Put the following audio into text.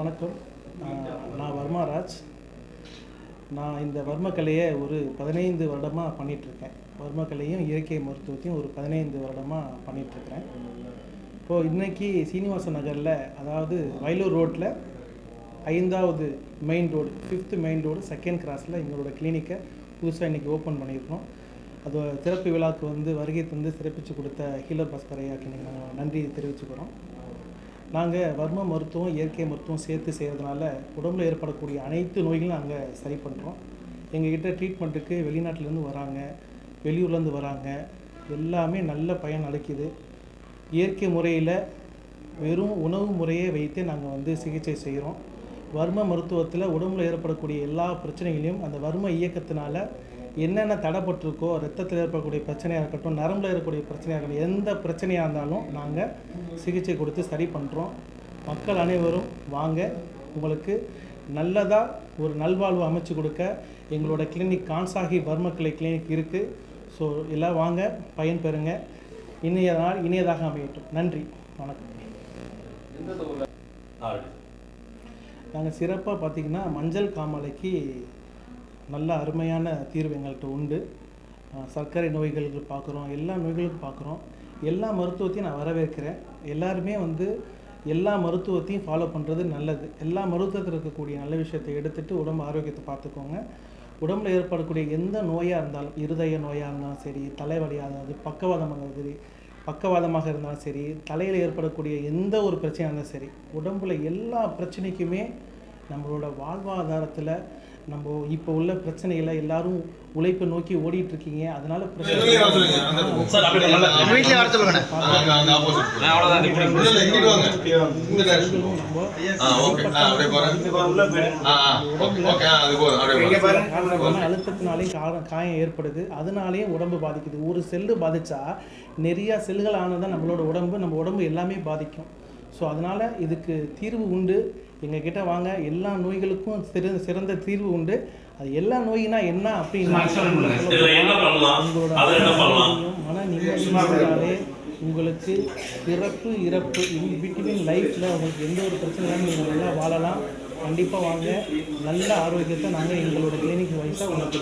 வணக்கம். நான் வர்மாராஜ் நான் இந்த வர்மக்கலையை ஒரு பதினைந்து வருடமாக பண்ணிகிட்ருக்கேன் வர்மக்கலையும் இயற்கை மருத்துவத்தையும் ஒரு பதினைந்து வருடமாக பண்ணிகிட்ருக்கிறேன் இப்போது இன்றைக்கி சீனிவாச நகரில் அதாவது வயலூர் ரோட்டில் ஐந்தாவது main road fifth main road second கிராஸில் எங்களோட கிளினிக்கை புதுசாக இன்றைக்கி ஓப்பன் பண்ணியிருக்கோம். அது திறப்பு விழாவுக்கு வந்து வருகை தந்து சிறப்பித்து கொடுத்த ஹீலர் பாஸ்கர் நாங்கள் நன்றி தெரிவிச்சுக்கிறோம். நாங்கள் வர்ம மருத்துவம் இயற்கை மருத்துவம் சேர்த்து செய்கிறதுனால உடம்புல ஏற்படக்கூடிய அனைத்து நோய்களும் நாங்கள் சரி பண்ணுறோம் எங்ககிட்ட ட்ரீட்மெண்ட்டுக்கு வெளிநாட்டிலேருந்து வராங்க வெளியூர்லேருந்து வராங்க. எல்லாமே நல்ல பயன் அளிக்குது. இயற்கை முறையில் வெறும் உணவு முறையை வைத்து நாங்கள் வந்து சிகிச்சை செய்கிறோம் வர்ம மருத்துவத்தில் உடம்புல ஏற்படக்கூடிய எல்லா பிரச்சனைகளையும் அந்த வர்ம இயக்கத்தினால என்னென்ன தடைப்பட்டிருக்கோ ரத்தத்தில் ஏற்படக்கூடிய பிரச்சனையாக இருக்கட்டும் நரம்பில் இருக்கக்கூடிய பிரச்சனையாக இருக்கட்டும் எந்த பிரச்சனையாக இருந்தாலும் நாங்கள் சிகிச்சை கொடுத்து சரி பண்ணுறோம் மக்கள் அனைவரும் வாங்க உங்களுக்கு நல்லதாக ஒரு நல்வாழ்வு அமைச்சு கொடுக்க. எங்களோட கிளினிக் கான்சாகி வர்மக்கலை கிளினிக் இருக்குது ஸோ எல்லாம் வாங்க பயன் பெறுங்க. இனிய நாள் இனியதாக அமையட்டும். நன்றி. வணக்கம். நாங்கள் சிறப்பாக பார்த்திங்கன்னா மஞ்சள் காமாலைக்கு நல்ல அருமையான தீர்வு எங்கள்கிட்ட உண்டு. சர்க்கரை நோய்களுக்கு பார்க்குறோம் எல்லா நோய்களுக்கும் பார்க்குறோம் எல்லா மருத்துவத்தையும் நான் வரவேற்கிறேன். எல்லாருமே வந்து எல்லா மருத்துவத்தையும் ஃபாலோ பண்ணுறது நல்லது. எல்லா மருத்துவத்தில் இருக்கக்கூடிய நல்ல விஷயத்தை எடுத்துட்டு உடம்பு ஆரோக்கியத்தை பார்த்துக்கோங்க உடம்புல ஏற்படக்கூடிய எந்த நோயாக இருந்தாலும் இருதய நோயாக இருந்தாலும் சரி தலைவலியாக இருந்தாலும் பக்கவாதமாக இருந்தாலும் சரி பக்கவாதமாக இருந்தாலும் சரி தலையில் ஏற்படக்கூடிய எந்த ஒரு பிரச்சனையாக இருந்தாலும் சரி உடம்புல எல்லா பிரச்சனைக்குமே நம்மளோட வாழ்வாதாரத்தில் நம்ம இப்போ உள்ள பிரச்சனைகளை எல்லாரும் உழைப்பை நோக்கி ஓடிட்டு இருக்கீங்க அதனால கா- காயம் ஏற்படுது. அதனாலேயும் உடம்பு பாதிக்குது. ஒரு செல்லு பாதிச்சா நிறைய செல்கள் ஆனதான் நம்மளோட உடம்பு. நம்ம உடம்பு எல்லாமே பாதிக்கும். ஸோ அதனால் இதுக்கு தீர்வு உண்டு. எங்கள் கிட்ட வாங்க எல்லா நோய்களுக்கும் சிறந்த சிறந்த தீர்வு உண்டு. அது எல்லா நோயினா என்ன அப்படின்னா? மன நிம்மதியாலே உங்களுக்கு பிறப்பு இறப்பு பிட்வீன் லைஃப்பில் உங்களுக்கு எந்த ஒரு பிரச்சனையும் நீங்கள் நல்லா வாழலாம். கண்டிப்பாக வாங்க. நல்ல ஆரோக்கியத்தை நாங்கள் எங்களோட கிளினிக் வைஸாக உங்களுக்கு